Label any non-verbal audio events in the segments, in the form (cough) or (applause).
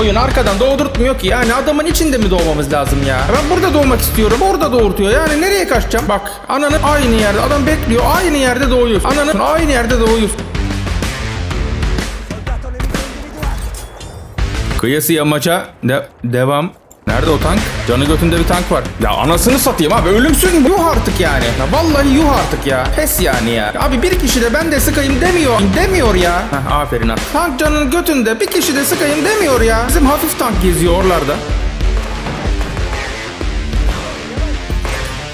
Oyun arkadan doğdurtmuyor ki yani adamın içinde mi doğmamız lazım ya? Ben burada doğmak istiyorum orada doğurtuyor yani nereye kaçacağım? Bak ananın aynı yerde adam bekliyor aynı yerde doğuyor. Ananın aynı yerde doğuyor. Kıyasıya maça de- devam. Nerede o tank? Canı götünde bir tank var. Ya anasını satayım abi ölümsüz mü? Yuh artık yani. Ya vallahi yuh artık ya. Pes yani ya. Abi bir kişi de ben de sıkayım demiyor. Demiyor ya. Heh, aferin abi. Tank canının götünde bir kişi de sıkayım demiyor ya. Bizim hafif tank geziyor oralarda.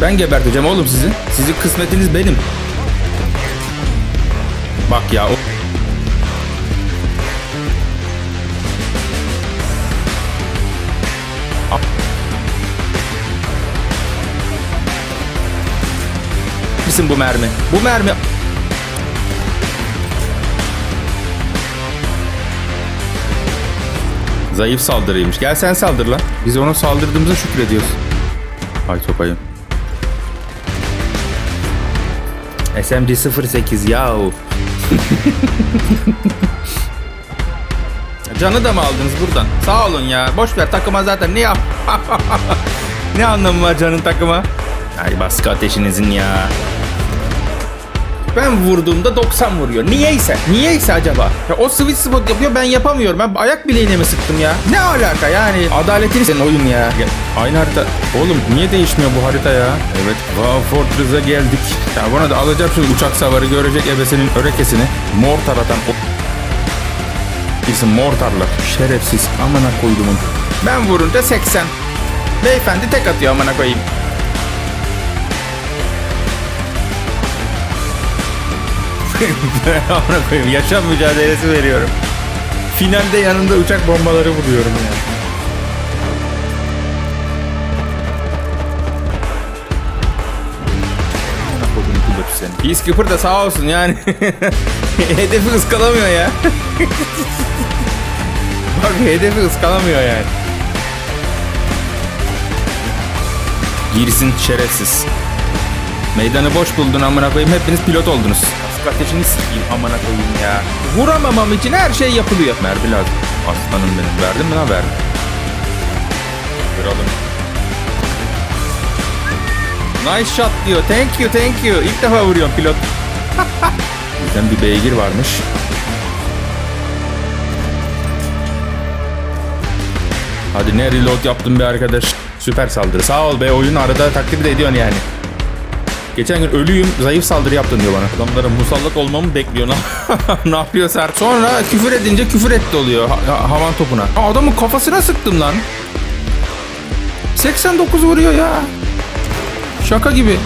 Ben geberteceğim oğlum sizi. Sizin kısmetiniz benim. Bak ya o... misin bu mermi? Bu mermi... Zayıf saldırıymış. Gel sen saldır lan. Biz ona saldırdığımıza şükrediyoruz. Ay sokayım. SMG 08 yahu. (laughs) Canı da mı aldınız buradan? Sağ olun ya. Boş ver takıma zaten ne yap? (laughs) ne anlamı var canın takıma? Ay baskı ateşinizin ya. Ben vurduğumda 90 vuruyor. Niyeyse. Niyeyse acaba? Ya o switch spot yapıyor ben yapamıyorum. Ben ayak bileğine mi sıktım ya? Ne alaka yani? Adaletini senin oyun ya. Ya, Aynı harita. Oğlum niye değişmiyor bu harita ya? Evet. Wow Fortress'a geldik. Ya buna da alacağım şimdi uçak savarı görecek ebesinin örekesini. Mortar atan o... Bizim mortarlar. Şerefsiz. Amına koydumun. Ben vurunca 80. Beyefendi tek atıyor amına koyayım. Amına koyayım yaşam mücadelesi veriyorum. Finalde yanında uçak bombaları vuruyorum ya. Peacekeeper da sağ olsun yani. (laughs) hedefi ıskalamıyor ya. (laughs) Bak hedefi ıskalamıyor yani. Girsin şerefsiz. Meydanı boş buldun amına koyayım. Hepiniz pilot oldunuz. Asker ateşini sikeyim amına koyayım ya. Vuramamam için her şey yapılıyor. Mermi lazım. Aslanım benim. Verdin mi lan verdim. Kralım. Nice shot diyor. Thank you thank you. İlk defa vuruyorum pilot. (laughs) Bizden bir beygir varmış. Hadi ne reload yaptın be arkadaş. Süper saldırı. Sağ ol be oyun arada takdir de ediyorsun yani. Geçen gün ölüyüm zayıf saldırı yaptın diyor bana. Adamlara musallat olmamı bekliyor. (laughs) ne yapıyor Sert? Sonra küfür edince küfür etti oluyor ha- ha- havan topuna. Aa, adamın kafasına sıktım lan. 89 vuruyor ya. Şaka gibi.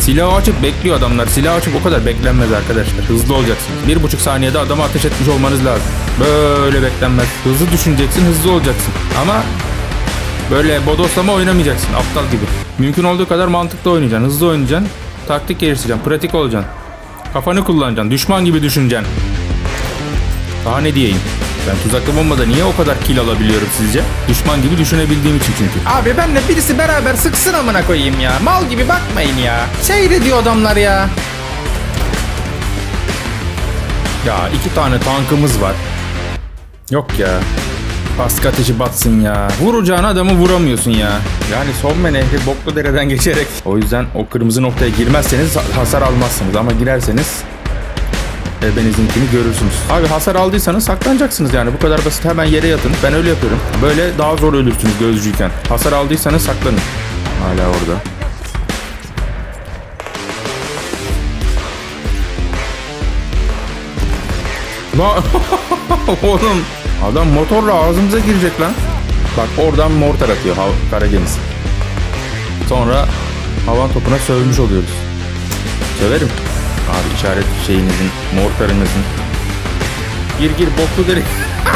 Silahı açıp bekliyor adamlar. Silahı açıp o kadar beklenmez arkadaşlar. Hızlı olacaksınız. Bir buçuk saniyede adama ateş etmiş olmanız lazım. Böyle beklenmez. Hızlı düşüneceksin, hızlı olacaksın. Ama Böyle bodoslama oynamayacaksın aptal gibi. Mümkün olduğu kadar mantıklı oynayacaksın, hızlı oynayacaksın, taktik geliştireceksin, pratik olacaksın. Kafanı kullanacaksın, düşman gibi düşüneceksin. Daha ne diyeyim? Ben tuzaklı bombada niye o kadar kill alabiliyorum sizce? Düşman gibi düşünebildiğim için çünkü. Abi benle birisi beraber sıksın amına koyayım ya. Mal gibi bakmayın ya. Seyrediyor adamlar ya. Ya iki tane tankımız var. Yok ya. Baskı ateşi batsın ya. Vuracağın adamı vuramıyorsun ya. Yani Somme Nehri boklu dereden geçerek. O yüzden o kırmızı noktaya girmezseniz hasar almazsınız. Ama girerseniz ebenizinkini görürsünüz. Abi hasar aldıysanız saklanacaksınız yani. Bu kadar basit hemen yere yatın. Ben öyle yapıyorum. Böyle daha zor ölürsünüz gözcüyken. Hasar aldıysanız saklanın. Hala orada. (laughs) Oğlum adam motorla ağzımıza girecek lan. Bak oradan mortar atıyor Karadeniz. Sonra havan topuna sövmüş oluyoruz. Söverim. Abi işaret şeyinizin, mortarınızın. Gir gir boklu dere.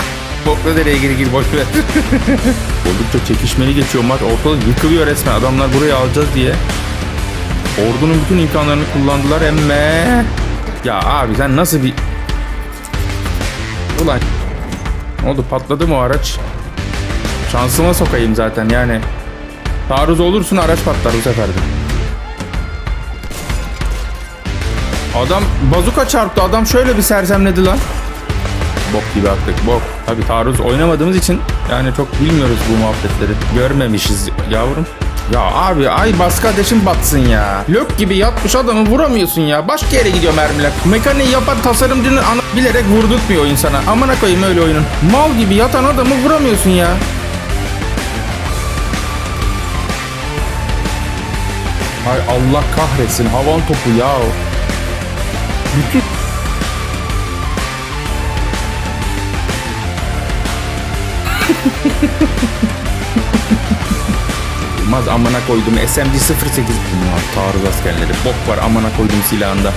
(laughs) boklu dereye gir gir boş ver. (laughs) Oldukça çekişmeli geçiyor maç. Ortalık yıkılıyor resmen. Adamlar burayı alacağız diye. Ordunun bütün imkanlarını kullandılar emme. Ya abi sen nasıl bir Ulan. Ne oldu patladı mı o araç? Şansıma sokayım zaten yani. Taarruz olursun araç patlar bu sefer de. Adam bazuka çarptı. Adam şöyle bir sersemledi lan. Bok gibi attık bok. Tabi taarruz oynamadığımız için yani çok bilmiyoruz bu muhabbetleri. Görmemişiz yavrum. Ya abi ay baskı ateşin batsın ya. Lök gibi yatmış adamı vuramıyorsun ya. Başka yere gidiyor mermiler. Mekaniği yapan tasarımcının ana bilerek vurdurtmuyor insana. Amına koyayım öyle oyunun. Mal gibi yatan adamı vuramıyorsun ya. Ay Allah kahretsin havan topu ya. Bütün (laughs) Olmaz amına koydum. SMG 08 Bunlar taarruz askerleri. Bok var amına koydum silahında